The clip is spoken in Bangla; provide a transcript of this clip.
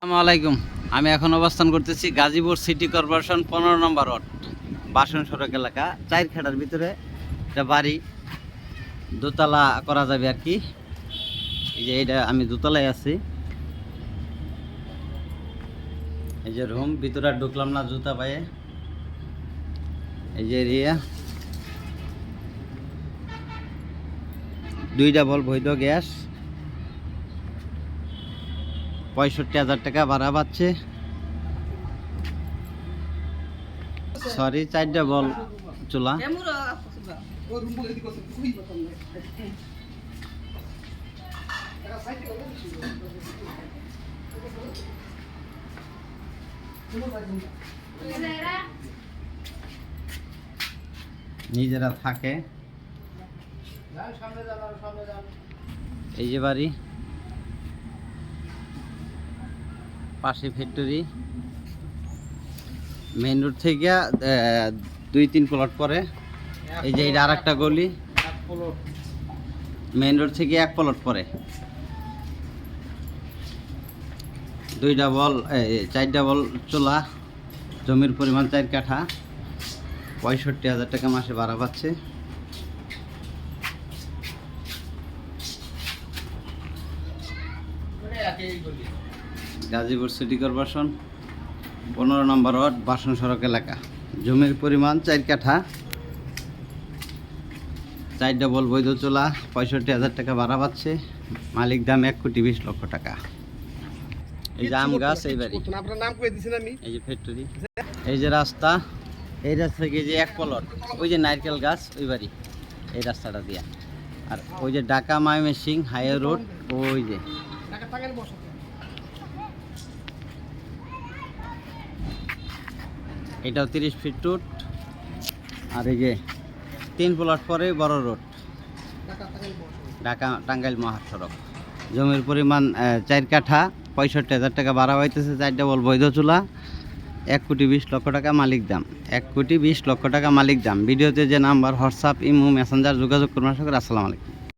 আসসালামু আলাইকুম। আমি এখন অবস্থান করতেছি গাজীপুর সিটি কর্পোরেশন পনেরো নম্বর ওয়ার্ড, বাসন সড়ক এলাকা চার খেটার ভিতরে একটা বাড়ি। দোতলা করা যাবে আর কি। এই যে এটা আমি দোতলায় আছি। এই যে রুম, ভিতরে ঢুকলাম না জুতা পায়ে। এই যে এরিয়া। দুইটা বল বৈধ গ্যাস। পঁয়ষট্টি হাজার টাকা ভাড়া পাচ্ছে। সরি চারটা বল চুলা। নিজেরা থাকে। এই যে বাড়ি। পাশে ফ্যাক্টরি মেইন রোড থেকে দুই তিন প্লট পরে। এই যে এটা আর একটা গলি। মেইন রোড থেকে এক প্লট পরে। দুইটা বল এই, চারটা বল চোলা। জমির পরিমাণ চার কাঠা। পঁয়ষট্টি হাজার টাকা মাসে ভাড়া পাচ্ছে। গাজীপুর সিটি কর্পোরেশন, পনেরো নম্বর ওয়ার্ড, বাসন সড়ক এলাকা। জমির পরিমাণ চার কাঠা, চার ডবল বৈধ চোলা, পঁয়ষট্টি হাজার টাকা ভাড়া পাচ্ছে। মালিক দাম এক কোটি বিশ লক্ষ টাকা। এই যে আম গাছ, এই বাড়ি। এই যে ফ্যাক্টরি এই যে রাস্তা, এই রাস্তা থেকে যে এক পলট ওই যে নারকেল গাছ, ওই বাড়ি। এই রাস্তাটা দিয়া। আর ওই যে ঢাকা মাইমেসিং হাইওয়ে রোড, ওই যে। এটাও তিরিশ ফিট টুট। আর এই যে তিন প্লট পরে বড় রোড। ঢাকা টাঙ্গাইল মহাসড়ক জমির পরিমাণ চার কাঠা, পঁয়ষট্টি হাজার টাকা ভাড়া হইতেছে, চার ডবল বৈধ চুলা। এক কোটি বিশ লক্ষ টাকা মালিক দাম। এক কোটি বিশ লক্ষ টাকা মালিক দাম। ভিডিওতে যে নাম্বার, হোয়াটসঅ্যাপ, ইমো, মেসেঞ্জার যোগাযোগ করুন, আশা আসসালামু আলাইকুম।